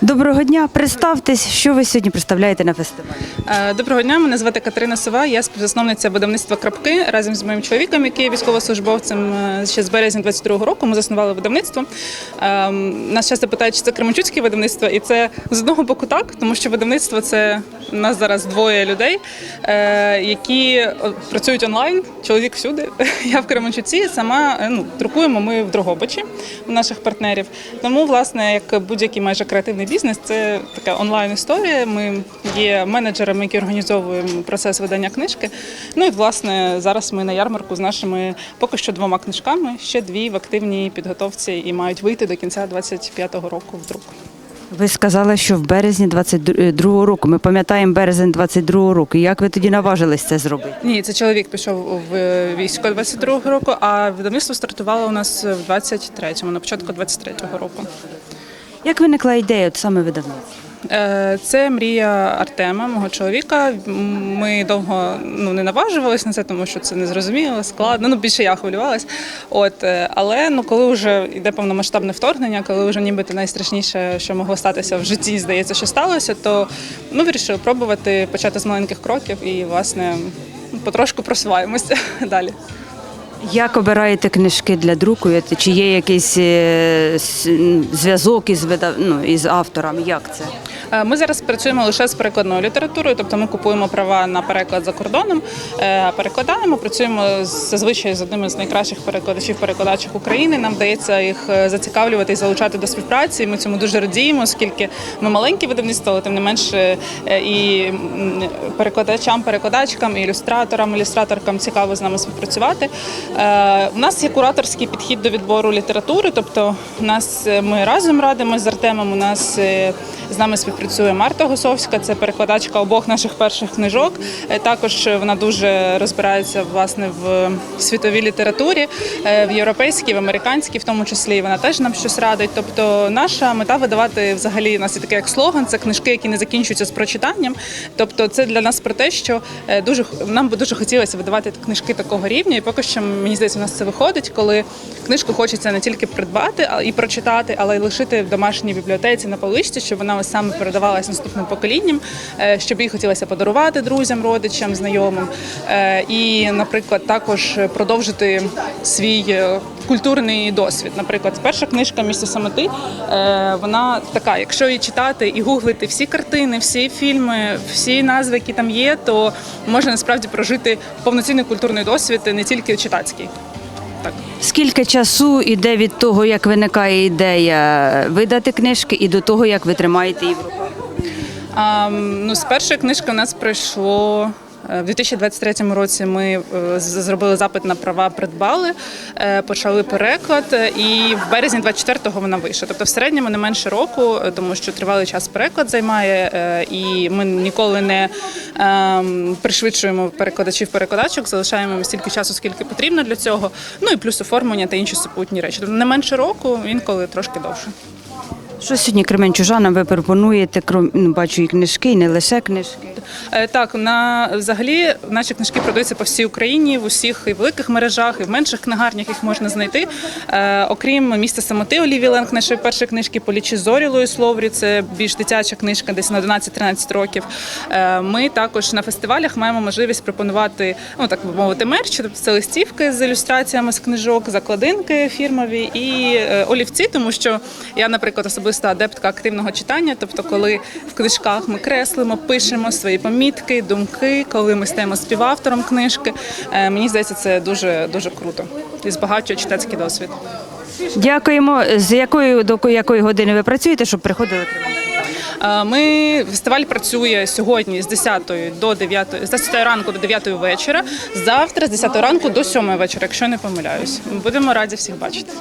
Доброго дня, представтесь, що ви сьогодні представляєте на фестивалі. Е, Доброго дня, мене звати Катерина Сова. Я співзасновниця видавництва Крапки разом з моїм чоловіком, який є військовослужбовцем. е, Ще з березня 22-го року ми заснували видавництво. Ем, Нас часто питають, чи це Кременчуцьке видавництво, і це з одного боку так, тому що видавництво це у нас зараз двоє людей, е, які працюють онлайн. Чоловік всюди. Я в Кременчуці сама ну, друкуємо ми в Дрогобичі у наших партнерів. Тому, власне, як будь-який майже креативний бізнес, це така онлайн історія. Ми є менеджерами, які організовуємо процес видання книжки. Ну і власне зараз ми на ярмарку з нашими поки що двома книжками. Ще дві в активній підготовці і мають вийти до кінця 25-го року в друк. Ви сказали, що в березні 22-го року. Ми пам'ятаємо березень 22-го року. Як ви тоді наважились це зробити? Ні, це чоловік пішов в військо 22-го року, а видавництво стартувало у нас в 23-му, на початку 23-го року. Як виникла ідея от саме видавництва? Е, Це мрія Артема, мого чоловіка. Ми довго ну не наважувалися на це, тому що це незрозуміло, складно. Ну більше я хвилювалась. От е, але ну коли вже йде повномасштабне вторгнення, коли вже нібито найстрашніше, що могло статися в житті, здається, що сталося, то ми вирішили пробувати почати з маленьких кроків і власне потрошку просуваємося далі. Як обираєте книжки для друку? Чи є якийсь е, зв'язок із видав... ну, із авторами? Як це? Е, Ми зараз працюємо лише з перекладною літературою, тобто ми купуємо права на переклад за кордоном, е, перекладаємо, працюємо зазвичай з одним з найкращих перекладачів перекладачів України. Нам вдається їх зацікавлювати і залучати до співпраці. Ми цьому дуже радіємо, оскільки ми маленьке видавництво, але тим не менше і перекладачам, перекладачкам, і ілюстраторам, ілюстраторкам цікаво з нами співпрацювати. Е, У нас є кураторський підхід до відбору літератури, тобто нас е, ми разом радимося з Артемом. У нас е, з нами співпрацює Марта Гусовська, це перекладачка обох наших перших книжок. Е, Також вона дуже розбирається власне в світовій літературі, е, в європейській, в американській, в тому числі. Вона теж нам щось радить. Тобто, наша мета видавати взагалі у нас є таке як слоган. Це книжки, які не закінчуються з прочитанням. Тобто, це для нас про те, що е, дуже нам би дуже хотілося видавати книжки такого рівня. І поки що мені здається, у нас це виходить, коли книжку хочеться не тільки придбати і прочитати, але й лишити в домашній бібліотеці на поличці, щоб вона ось саме передавалася наступним поколінням, е, щоб їй хотілося подарувати друзям, родичам, знайомим. Е, І, наприклад, також продовжити свій е, культурний досвід. Наприклад, перша книжка Місце самоти е, вона така. Якщо її читати і гуглити всі картини, всі фільми, всі назви, які там є, то можна насправді прожити повноцінний культурний досвід, не тільки читацький. Так. Скільки часу йде від того, як виникає ідея видати книжки, і до того, як ви тримаєте її в руках? Ну, з першої книжки у нас пройшло. Е, В 2023 році ми е, зробили запит на права, придбали, е, почали переклад, і в березні 24-го вона вийшла. Тобто в середньому не менше року, тому що тривалий час переклад займає, і ми ніколи не ем, пришвидшуємо перекладачів перекладачок, залишаємо стільки часу, скільки потрібно для цього. Ну і плюс оформлення та інші супутні речі. Тобто не менше року, інколи трошки довше. Що сьогодні кременчужанам ви пропонуєте? Крім ну, бачу і книжки, і не лише книжки. Е, Так, на взагалі наші книжки продаються по всій Україні, в усіх і великих мережах, і в менших книгарнях їх можна знайти. Е, окрім міста самоти Оліві Ленг, нашої першої книжки Полічі зорі Лої Словрі. Це більш дитяча книжка, десь на 11-13 років. Е, ми також на фестивалях маємо можливість пропонувати, ну так би мовити, мерч, тобто це листівки з ілюстраціями з книжок, закладинки фірмові і е, олівці, тому що я, наприклад, особиста адептка активного читання. Тобто, коли в книжках ми креслимо, пишемо свої помітки, думки, коли ми стаємо співавтором книжки. Е, Мені здається, це дуже дуже круто і збагачує читацький досвід. Дякуємо. З якої до якої години ви працюєте, щоб приходили Е, Ми фестиваль працює сьогодні з 10 до 9, з 10 ранку до 9 вечора. Завтра з 10 ранку до 7 вечора, якщо не помиляюсь. Будемо раді всіх бачити.